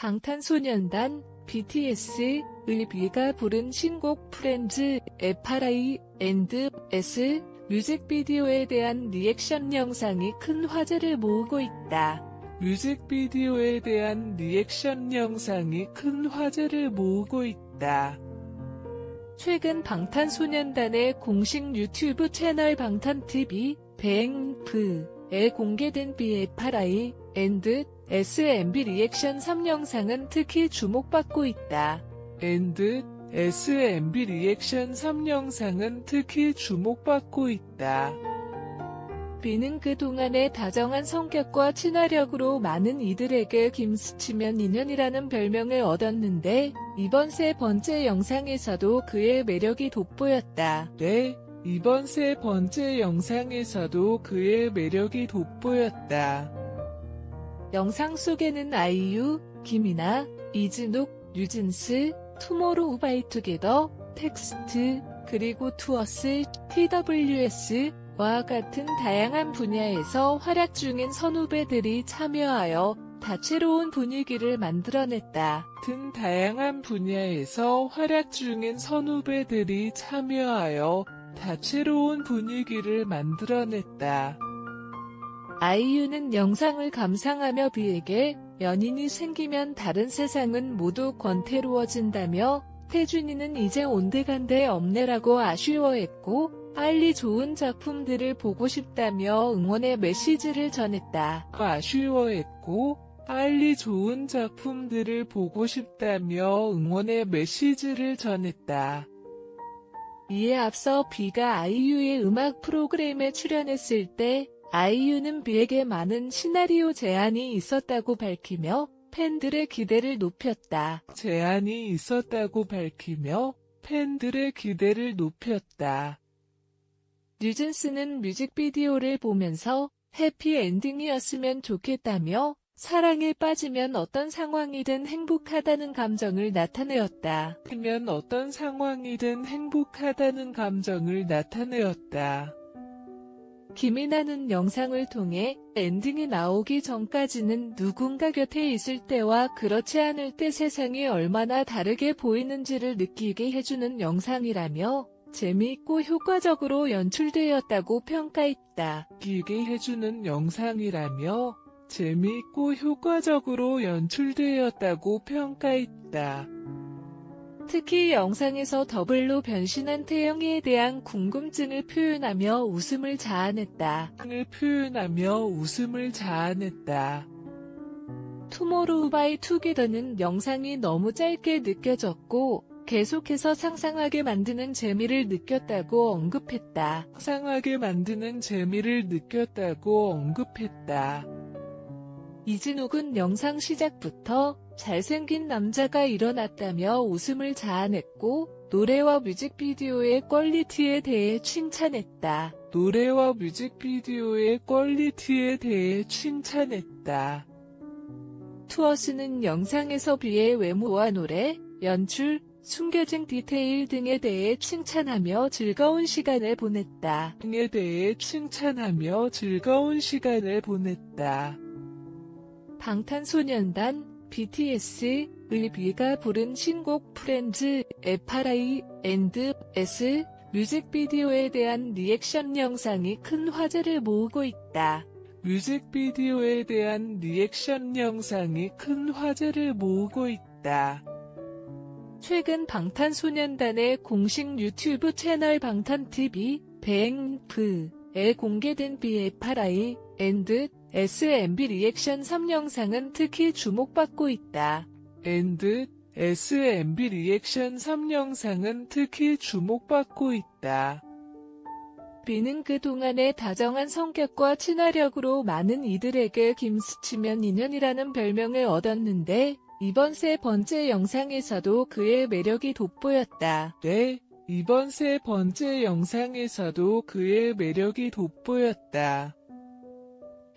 방탄소년단 BTS의 뷔가 부른 신곡 프렌즈 FRI 앤드 S 뮤직비디오에 대한 리액션 영상이 큰 화제를 모으고 있다. 뮤직비디오에 대한 리액션 영상이 큰 화제를 모으고 있다. 최근 방탄소년단의 공식 유튜브 채널 방탄TV 뱅프에 공개된 BFRI 앤드 SMB 리액션 3영상은 특히 주목받고 있다. 앤드 SMB 리액션 3영상은 특히 주목받고 있다. 비는 그동안의 다정한 성격과 친화력으로 많은 이들에게 김스치면 인연이라는 별명을 얻었는데 이번 세 번째 영상에서도 그의 매력이 돋보였다. 네, 이번 세 번째 영상에서도 그의 매력이 돋보였다. 영상 속에는 아이유, 김이나, 이진욱, 뉴진스, 투모로우 바이 투게더, 텍스트, 그리고 투어스, TWS, 와 같은 다양한 분야에서 활약 중인 선후배들이 참여하여 다채로운 분위기를 만들어냈다. 등 다양한 분야에서 활약 중인 선후배들이 참여하여 다채로운 분위기를 만들어냈다. 아이유는 영상을 감상하며 비에게 연인이 생기면 다른 세상은 모두 권태로워진다며 태준이는 이제 온데간데 없네라고 아쉬워했고 빨리 좋은 작품들을 보고 싶다며 응원의 메시지를 전했다. 아쉬워했고 빨리 좋은 작품들을 보고 싶다며 응원의 메시지를 전했다. 이에 앞서 비가 아이유의 음악 프로그램에 출연했을 때 아이유는 비에게 많은 시나리오 제안이 있었다고 밝히며 팬들의 기대를 높였다. 제안이 있었다고 밝히며 팬들의 기대를 높였다. 뉴진스는 뮤직비디오를 보면서 해피엔딩이었으면 좋겠다며 사랑에 빠지면 어떤 상황이든 행복하다는 감정을 나타내었다. 면 어떤 상황이든 행복하다는 감정을 나타내었다. 김이 나는 영상을 통해 엔딩이 나오기 전까지는 누군가 곁에 있을 때와 그렇지 않을 때 세상이 얼마나 다르게 보이는지를 느끼게 해주는 영상이라며 재미있고 효과적으로 연출되었다고 평가했다. 느끼게 해주는 영상이라며 재미있고 효과적으로 연출되었다고 평가했다. 특히 영상에서 더블로 변신한 태영이에 대한 궁금증을 표현하며 웃음을 자아냈다. 을 표현하며 웃음을 자아냈다. 투모로우 바이 투게더는 영상이 너무 짧게 느껴졌고 계속해서 상상하게 만드는 재미를 느꼈다고 언급했다. 상상하게 만드는 재미를 느꼈다고 언급했다. 이진욱은 영상 시작부터 잘생긴 남자가 일어났다며 웃음을 자아냈고 노래와 뮤직비디오의 퀄리티에 대해 칭찬했다. 노래와 뮤직비디오의 퀄리티에 대해 칭찬했다. 투어스는 영상에서 비의 외모와 노래, 연출, 숨겨진 디테일 등에 대해 칭찬하며 즐거운 시간을 보냈다. 등에 대해 칭찬하며 즐거운 시간을 보냈다. 방탄소년단 BTS의 뷔가 부른 신곡 프렌즈 FRI 앤드 S 뮤직비디오에 대한 리액션 영상이 큰 화제를 모으고 있다. 뮤직비디오에 대한 리액션 영상이 큰 화제를 모으고 있다. 최근 방탄소년단의 공식 유튜브 채널 방탄TV 뱅프에 공개된 BFRI 앤드 SMB 리액션 3영상은 특히 주목받고 있다. 앤드 SMB 리액션 3영상은 특히 주목받고 있다. 비는 그동안의 다정한 성격과 친화력으로 많은 이들에게 김스치면 인연이라는 별명을 얻었는데 이번 세 번째 영상에서도 그의 매력이 돋보였다. 네, 이번 세 번째 영상에서도 그의 매력이 돋보였다.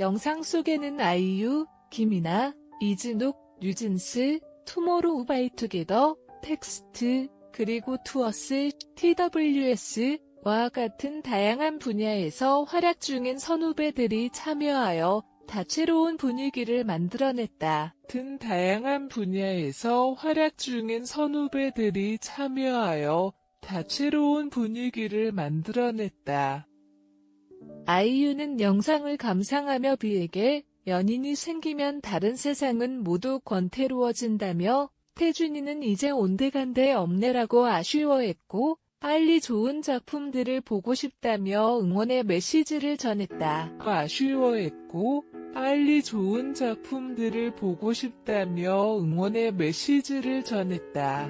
영상 속에는 아이유, 김이나, 이진욱, 뉴진스, 투모로우 바이 투게더, 텍스트, 그리고 투어스, TWS, 와 같은 다양한 분야에서 활약 중인 선후배들이 참여하여 다채로운 분위기를 만들어냈다. 같은 다양한 분야에서 활약 중인 선후배들이 참여하여 다채로운 분위기를 만들어냈다. 아이유는 영상을 감상하며 비에게 연인이 생기면 다른 세상은 모두 권태로워진다며 태준이는 이제 온데간데 없네라고 아쉬워했고 빨리 좋은 작품들을 보고 싶다며 응원의 메시지를 전했다. 아쉬워했고 빨리 좋은 작품들을 보고 싶다며 응원의 메시지를 전했다.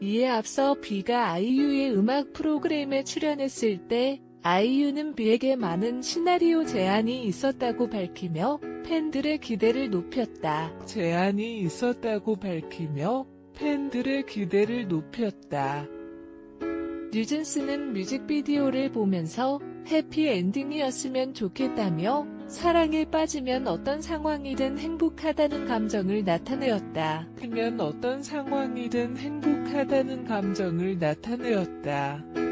이에 앞서 비가 아이유의 음악 프로그램에 출연했을 때 아이유는 비에게 많은 시나리오 제안이 있었다고 밝히며 팬들의 기대를 높였다. 제안이 있었다고 밝히며 팬들의 기대를 높였다. 뉴진스는 뮤직비디오를 보면서 해피엔딩이었으면 좋겠다며 사랑에 빠지면 어떤 상황이든 행복하다는 감정을 나타내었다. 하면 어떤 상황이든 행복하다는 감정을 나타내었다.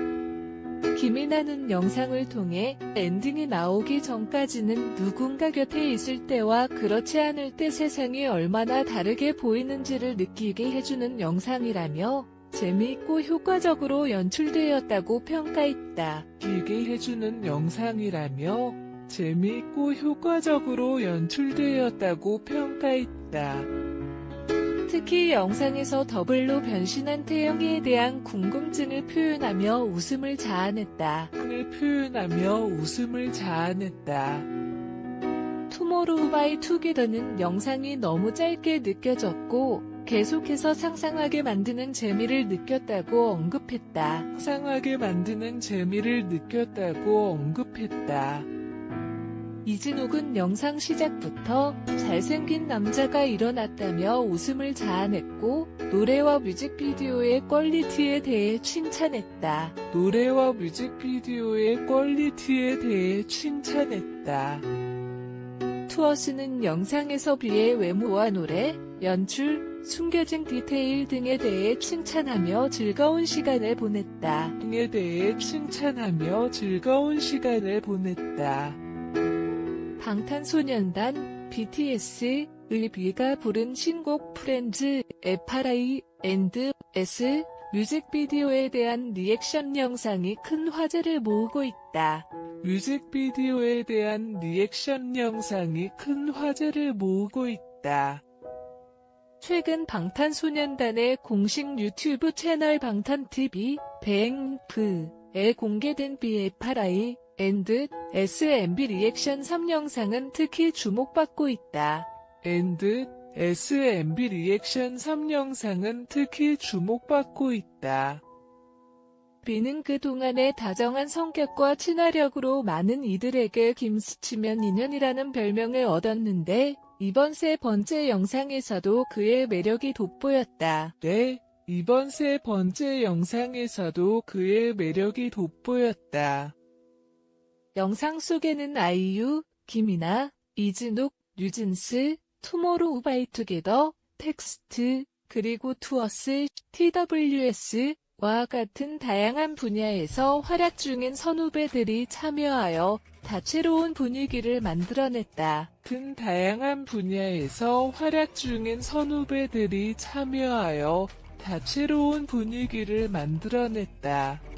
김이 나는 영상을 통해 엔딩이 나오기 전까지는 누군가 곁에 있을 때와 그렇지 않을 때 세상이 얼마나 다르게 보이는지를 느끼게 해주는 영상이라며 재미있고 효과적으로 연출되었다고 평가했다. 길게 해주는 영상이라며 재미있고 효과적으로 연출되었다고 평가했다. 특히 영상에서 더블로 변신한 태영이에 대한 궁금증을 표현하며 웃음을 자아냈다. 을 표현하며 웃음을 자아냈다. 투모로우 바이 투게더는 영상이 너무 짧게 느껴졌고 계속해서 상상하게 만드는 재미를 느꼈다고 언급했다. 상하게 만드는 재미를 느꼈다고 언급했다. 이진욱은 영상 시작부터 잘생긴 남자가 일어났다며 웃음을 자아냈고 노래와 뮤직비디오의 퀄리티에 대해 칭찬했다. 노래와 뮤직비디오의 퀄리티에 대해 칭찬했다. 투어스는 영상에서 비의 외모와 노래, 연출, 숨겨진 디테일 등에 대해 칭찬하며 즐거운 시간을 보냈다. 등에 대해 칭찬하며 즐거운 시간을 보냈다. 방탄소년단 BTS의 비가 부른 신곡 프렌즈 FRI 앤드 S 뮤직비디오에 대한 리액션 영상이 큰 화제를 모으고 있다. 뮤직비디오에 대한 리액션 영상이 큰 화제를 모으고 있다. 최근 방탄소년단의 공식 유튜브 채널 방탄TV 뱅프에 공개된 BFRI 앤드 SMB 리액션 3영상은 특히 주목받고 있다. 앤드 SMB 리액션 3영상은 특히 주목받고 있다. 비는 그동안의 다정한 성격과 친화력으로 많은 이들에게 김스치면 인연이라는 별명을 얻었는데 이번 세 번째 영상에서도 그의 매력이 돋보였다. 네, 이번 세 번째 영상에서도 그의 매력이 돋보였다. 영상 속에는 아이유, 김이나, 이진욱, 뉴진스, 투모로우 바이 투게더, 텍스트, 그리고 투어스, TWS와 같은 다양한 분야에서 활약 중인 선후배들이 참여하여 다채로운 분위기를 만들어냈다. 같은 다양한 분야에서 활약 중인 선후배들이 참여하여 다채로운 분위기를 만들어냈다.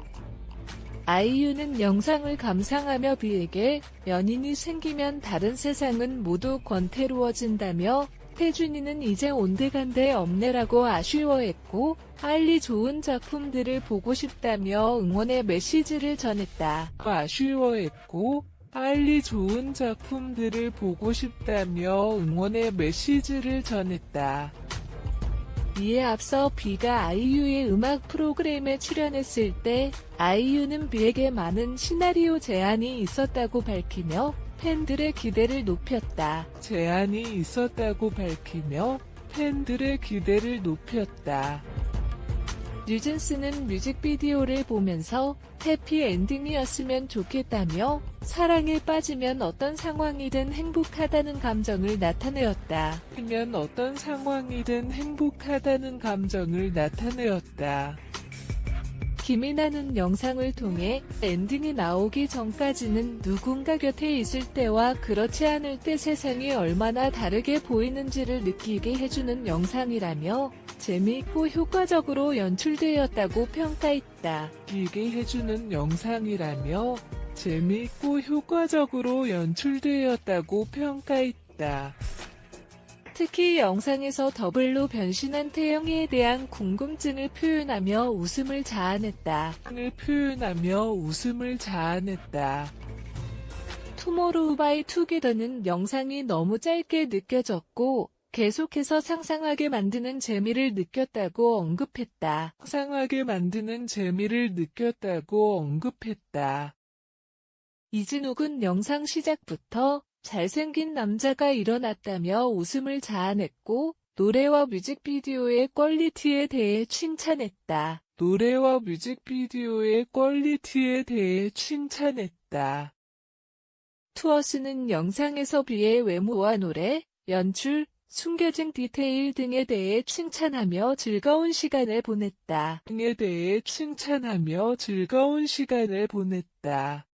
아이유는 영상을 감상하며 비에게 연인이 생기면 다른 세상은 모두 권태로워진다며 태준이는 이제 온데간데 없네라고 아쉬워했고 빨리 좋은 작품들을 보고 싶다며 응원의 메시지를 전했다. 아쉬워했고 빨리 좋은 작품들을 보고 싶다며 응원의 메시지를 전했다. 이에 앞서 비가 아이유의 음악 프로그램에 출연했을 때 아이유는 비에게 많은 시나리오 제안이 있었다고 밝히며 팬들의 기대를 높였다. 제안이 있었다고 밝히며 팬들의 기대를 높였다. 뉴진스는 뮤직비디오를 보면서 해피 엔딩이었으면 좋겠다며 사랑에 빠지면 어떤 상황이든 행복하다는 감정을 나타내었다. 하면 어떤 상황이든 행복하다는 감정을 나타내었다. 김이나는 영상을 통해 엔딩이 나오기 전까지는 누군가 곁에 있을 때와 그렇지 않을 때 세상이 얼마나 다르게 보이는지를 느끼게 해주는 영상이라며 재미있고 효과적으로 연출되었다고 평가했다. 기게 해주는 영상이라며 재미있고 효과적으로 연출되었다고 평가했다. 특히 영상에서 더블로 변신한 태영이에 대한 궁금증을 표현하며 웃음을 자아냈다. 을 표현하며 웃음을 자아냈다. 투모로우 바이 투게더는 영상이 너무 짧게 느껴졌고 계속해서 상상하게 만드는 재미를 느꼈다고 언급했다. 상하게 만드는 재미를 느꼈다고 언급했다. 이진욱은 영상 시작부터 잘생긴 남자가 일어났다며 웃음을 자아냈고 노래와 뮤직비디오의 퀄리티에 대해 칭찬했다. 노래와 뮤직비디오의 퀄리티에 대해 칭찬했다. 투어스는 영상에서 비의 외모와 노래, 연출, 숨겨진 디테일 등에 대해 칭찬하며 즐거운 시간을 보냈다. 등에 대해 칭찬하며 즐거운 시간을 보냈다.